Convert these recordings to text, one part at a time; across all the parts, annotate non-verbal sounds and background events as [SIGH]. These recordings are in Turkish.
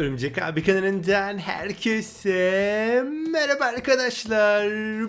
Örümcek abi kanalından herkese merhaba arkadaşlar.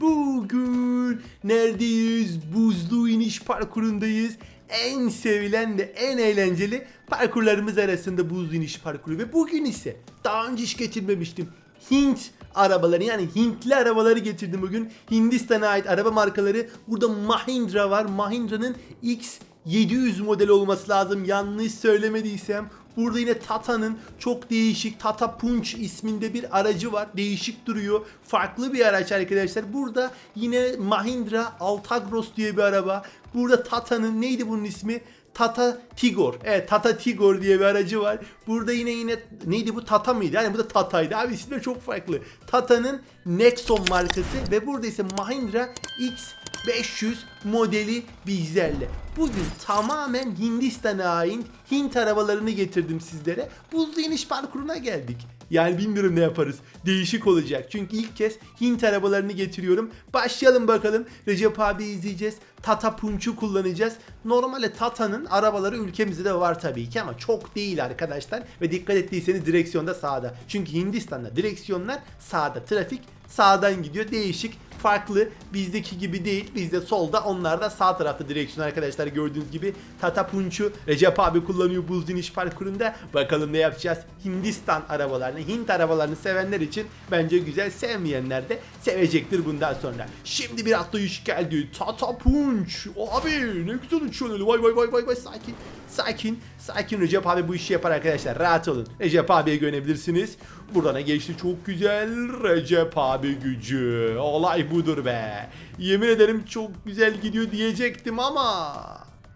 Bugün neredeyiz? Buzlu iniş parkurundayız. En sevilen ve en eğlenceli parkurlarımız arasında buzlu iniş parkuru ve bugün ise daha önce hiç getirmemiştim. Hint arabaları yani Hintli arabaları getirdim bugün. Hindistan'a ait araba markaları. Burada Mahindra var. Mahindra'nın X 700 model olması lazım yanlış söylemediysem. Burada yine Tata'nın çok değişik Tata Punch isminde bir aracı var. Değişik duruyor. Farklı bir araç arkadaşlar. Burada yine Mahindra Altagros diye bir araba. Burada Tata'nın neydi bunun ismi? Tata Tigor. Evet Tata Tigor diye bir aracı var. Burada yine yine neydi bu Tata mıydı? Yani bu da Tata'ydı. Abi isimleri çok farklı. Tata'nın Nexon markası ve burada ise Mahindra X 500 modeli bizlerle. Bugün tamamen Hindistan'a ait Hint arabalarını getirdim sizlere. Buzlu iniş parkuruna geldik. Yani bilmiyorum ne yaparız. Değişik olacak. Çünkü ilk kez Hint arabalarını getiriyorum. Başlayalım bakalım. Recep abi izleyeceğiz. Tata Punch'u kullanacağız. Normalde Tata'nın arabaları ülkemizde de var tabii ki ama çok değil arkadaşlar. Ve dikkat ettiyseniz direksiyonda sağda. Çünkü Hindistan'da direksiyonlar sağda. Trafik sağdan gidiyor. Değişik farklı. Bizdeki gibi değil. Bizde solda onlar da sağ tarafta direksiyon arkadaşlar gördüğünüz gibi. Tata Punch'u Recep abi kullanıyor buz iniş parkurunda. Bakalım ne yapacağız. Hindistan arabalarını, Hint arabalarını sevenler için bence güzel. Sevmeyenler de sevecektir bundan sonra. Şimdi bir atlayış geldi. Tata Punch. Abi ne güzel uçuyor öyle. Vay vay vay vay vay sakin. Sakin. Sakin Recep abi bu işi yapar arkadaşlar. Rahat olun. Recep abiye güvenebilirsiniz. Buradan geçti çok güzel. Recep abi gücü. Olay budur be. Yemin ederim çok güzel gidiyor diyecektim ama.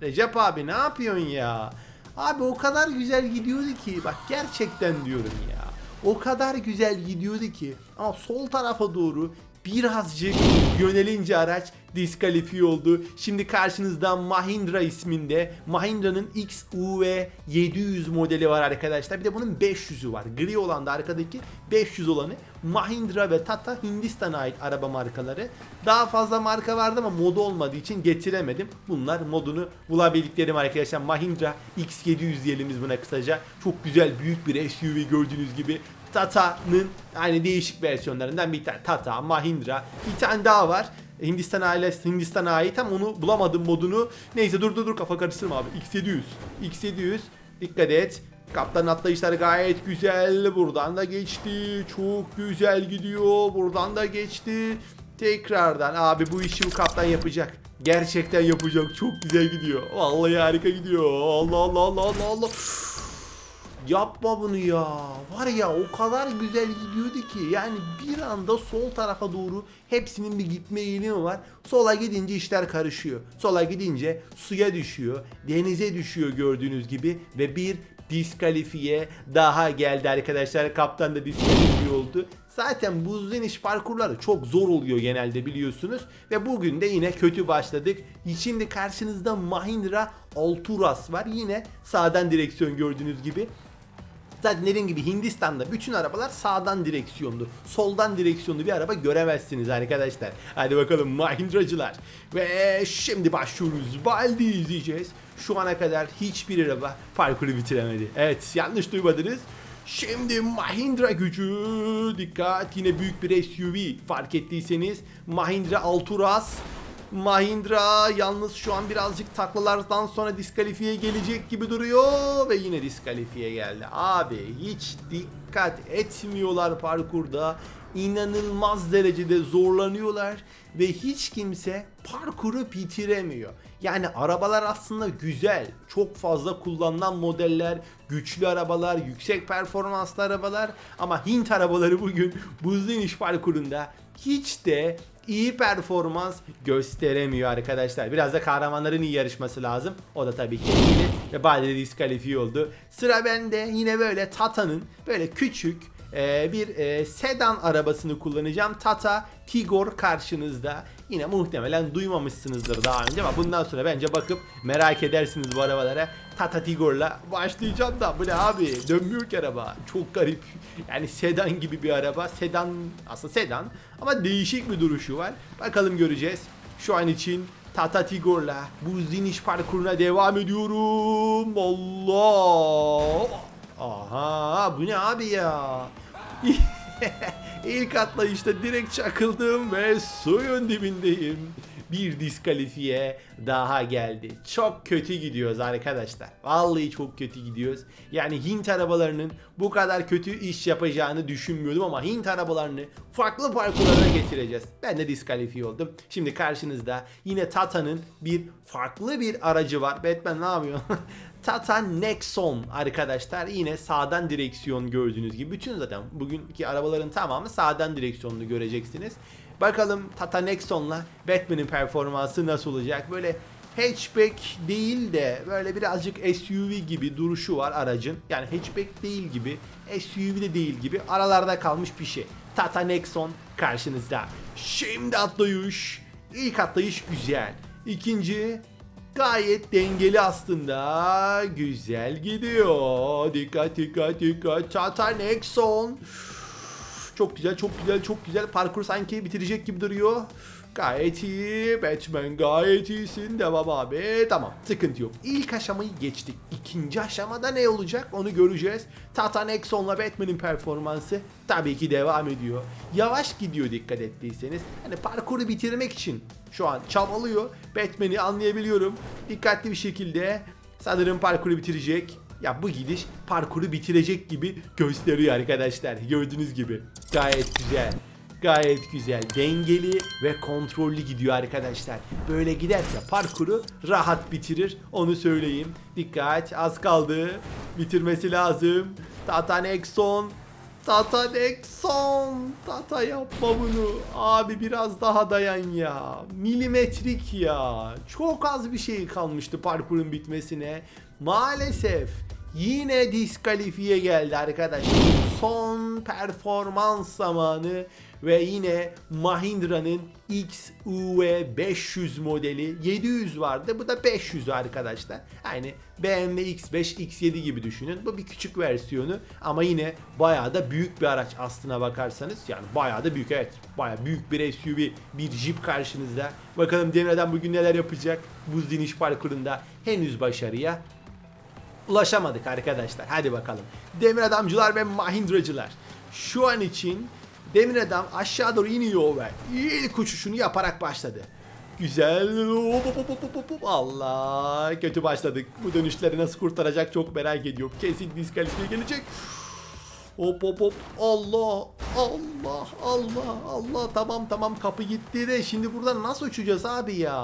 Recep abi ne yapıyorsun ya? Abi o kadar güzel gidiyordu ki. Bak gerçekten diyorum ya. O kadar güzel gidiyordu ki. Ama sol tarafa doğru birazcık yönelince araç diskalifiye oldu. Şimdi karşınızda Mahindra isminde Mahindra'nın XUV 700 modeli var arkadaşlar. Bir de bunun 500'ü var. Gri olan da arkadaki 500 olanı. Mahindra ve Tata Hindistan'a ait araba markaları. Daha fazla marka vardı ama modu olmadığı için getiremedim. Bunlar modunu bulabildiklerim arkadaşlar. Mahindra X700 diyelim biz buna kısaca. Çok güzel büyük bir SUV gördüğünüz gibi. Tata'nın yani değişik versiyonlarından bir tane Tata, Mahindra, bir tane daha var. Hindistan ailesi Hindistan'a ait ama onu bulamadım modunu. Neyse dur dur dur kafa karıştırma abi. X700. X700 dikkat et. Kaptan atlayışları gayet güzel. Buradan da geçti. Çok güzel gidiyor. Buradan da geçti. Tekrardan abi bu işi bu kaptan yapacak. Gerçekten yapacak. Çok güzel gidiyor. Vallahi harika gidiyor. Allah Allah Allah Allah Allah. Yapma bunu ya. Var ya o kadar güzel gidiyordu ki. Yani bir anda sol tarafa doğru hepsinin bir gitme eğilimi var. Sola gidince işler karışıyor. Sola gidince suya düşüyor. Denize düşüyor gördüğünüz gibi. Ve bir diskalifiye daha geldi arkadaşlar. Kaptan da diskalifiye oldu. Zaten buzlu iniş parkurları çok zor oluyor genelde biliyorsunuz. Ve bugün de yine kötü başladık. Şimdi karşınızda Mahindra Alturas var. Yine sağdan direksiyon gördüğünüz gibi. Zaten dediğim gibi Hindistan'da bütün arabalar sağdan direksiyonlu. Soldan direksiyonlu bir araba göremezsiniz arkadaşlar. Hadi bakalım Mahindra'cılar. Ve şimdi başlıyoruz. Baldi izleyeceğiz. Şu ana kadar hiçbir araba parkuru bitiremedi. Evet yanlış duymadınız. Şimdi Mahindra gücü dikkat yine büyük bir SUV fark ettiyseniz Mahindra Alturas Mahindra yalnız şu an birazcık taklalardan sonra diskalifiye gelecek gibi duruyor ve yine diskalifiye geldi. Abi hiç dikkat etmiyorlar parkurda. İnanılmaz derecede zorlanıyorlar ve hiç kimse parkuru bitiremiyor. Yani arabalar aslında güzel, çok fazla kullanılan modeller, güçlü arabalar, yüksek performanslı arabalar ama Hint arabaları bugün buzlu iniş parkurunda hiç de iyi performans gösteremiyor arkadaşlar. Biraz da kahramanların iyi yarışması lazım. O da tabii ki etkili ve Bade diskalifiye oldu. Sıra bende yine böyle Tata'nın böyle küçük e, bir e, sedan arabasını kullanacağım. Tata Tigor karşınızda. Yine muhtemelen duymamışsınızdır daha önce ama bundan sonra bence bakıp merak edersiniz bu arabalara. Tata Tigor'la başlayacağım da bu ne abi dönmüyor ki araba. Çok garip. Yani sedan gibi bir araba. Sedan aslında sedan ama değişik bir duruşu var. Bakalım göreceğiz. Şu an için Tata Tigor'la bu ziniş parkuruna devam ediyorum. Allah! Aha bu ne abi ya? [LAUGHS] İlk atlayışta direkt çakıldım ve suyun dibindeyim. Bir diskalifiye daha geldi. Çok kötü gidiyoruz arkadaşlar. Vallahi çok kötü gidiyoruz. Yani Hint arabalarının bu kadar kötü iş yapacağını düşünmüyordum ama Hint arabalarını farklı parkurlara getireceğiz. Ben de diskalifiye oldum. Şimdi karşınızda yine Tata'nın bir farklı bir aracı var. Batman ne yapıyor? [LAUGHS] Tata Nexon arkadaşlar yine sağdan direksiyon gördüğünüz gibi bütün zaten bugünkü arabaların tamamı sağdan direksiyonlu göreceksiniz. Bakalım Tata Nexon'la Batman'in performansı nasıl olacak? Böyle hatchback değil de böyle birazcık SUV gibi duruşu var aracın. Yani hatchback değil gibi, SUV de değil gibi aralarda kalmış bir şey. Tata Nexon karşınızda. Şimdi atlayış. İlk atlayış güzel. İkinci Gayet dengeli aslında. Güzel gidiyor. Dikkat dikkat dikkat. Tata Nexon. Çok güzel çok güzel çok güzel. Parkur sanki bitirecek gibi duruyor. Gayet iyi. Batman gayet iyisin. Devam abi. Tamam sıkıntı yok. İlk aşamayı geçtik. İkinci aşamada ne olacak onu göreceğiz. Tata Nexon'la Batman'in performansı tabii ki devam ediyor. Yavaş gidiyor dikkat ettiyseniz. Hani parkuru bitirmek için şu an çabalıyor. Batman'i anlayabiliyorum. Dikkatli bir şekilde sanırım parkuru bitirecek. Ya bu gidiş parkuru bitirecek gibi gösteriyor arkadaşlar. Gördüğünüz gibi. Gayet güzel. Gayet güzel. Dengeli ve kontrollü gidiyor arkadaşlar. Böyle giderse parkuru rahat bitirir. Onu söyleyeyim. Dikkat az kaldı. Bitirmesi lazım. Tata Nexon. Tata Nexon. Tata yapma bunu. Abi biraz daha dayan ya. Milimetrik ya. Çok az bir şey kalmıştı parkurun bitmesine. Maalesef yine diskalifiye geldi arkadaşlar. Son performans zamanı ve yine Mahindra'nın XUV 500 modeli 700 vardı. Bu da 500 arkadaşlar. Yani BMW X5, X7 gibi düşünün. Bu bir küçük versiyonu ama yine bayağı da büyük bir araç aslına bakarsanız. Yani bayağı da büyük evet. Bayağı büyük bir SUV, bir Jeep karşınızda. Bakalım Demir'den bugün neler yapacak? Buz diniş parkurunda henüz başarıya ulaşamadık arkadaşlar. Hadi bakalım. Demir adamcılar ve mahindracılar. Şu an için Demir adam aşağı doğru iniyor ve ilk uçuşunu yaparak başladı. Güzel. Hop. Allah kötü başladık. Bu dönüşleri nasıl kurtaracak çok merak ediyorum. Kesin diskalifiye gelecek. Hop hop hop. Allah Allah Allah Allah tamam tamam kapı gitti de şimdi buradan nasıl uçacağız abi ya?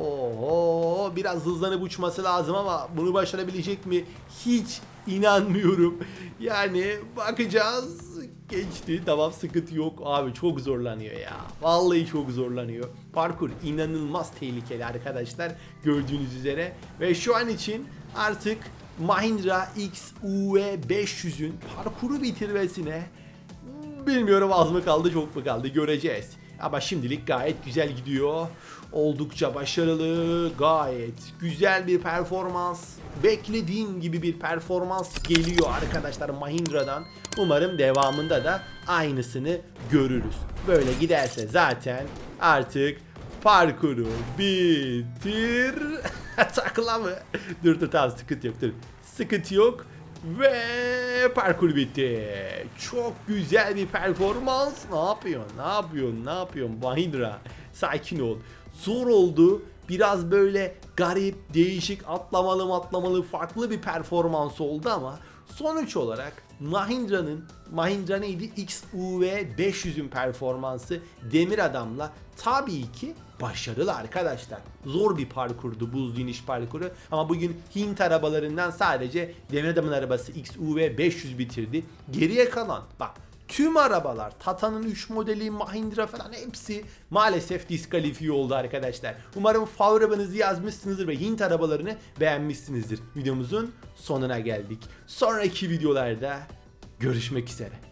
Oho biraz hızlanıp uçması lazım ama bunu başarabilecek mi? Hiç inanmıyorum. Yani bakacağız. Geçti tamam sıkıntı yok. Abi çok zorlanıyor ya. Vallahi çok zorlanıyor. Parkur inanılmaz tehlikeli arkadaşlar. Gördüğünüz üzere. Ve şu an için artık Mahindra XUV 500'ün parkuru bitirmesine bilmiyorum az mı kaldı çok mu kaldı göreceğiz. Ama şimdilik gayet güzel gidiyor. Oldukça başarılı, gayet güzel bir performans. Beklediğim gibi bir performans geliyor arkadaşlar Mahindra'dan. Umarım devamında da aynısını görürüz. Böyle giderse zaten artık parkuru bitir. [LAUGHS] Takla mı? Dur dur tamam sıkıntı yok dur. Sıkıntı yok. Ve parkur bitti. Çok güzel bir performans. Ne yapıyorsun? Ne yapıyorsun? Ne yapıyorsun? Mahindra. Sakin ol. Zor oldu. Biraz böyle garip, değişik, atlamalı atlamalı farklı bir performans oldu ama sonuç olarak Mahindra'nın Mahindra neydi? XUV 500'ün performansı Demir Adam'la tabii ki başarılı arkadaşlar. Zor bir parkurdu buz iniş parkuru ama bugün Hint arabalarından sadece Demir Adam'ın arabası XUV 500 bitirdi. Geriye kalan bak tüm arabalar Tata'nın 3 modeli Mahindra falan hepsi maalesef diskalifiye oldu arkadaşlar. Umarım favori yazmışsınızdır ve Hint arabalarını beğenmişsinizdir. Videomuzun sonuna geldik. Sonraki videolarda görüşmek üzere.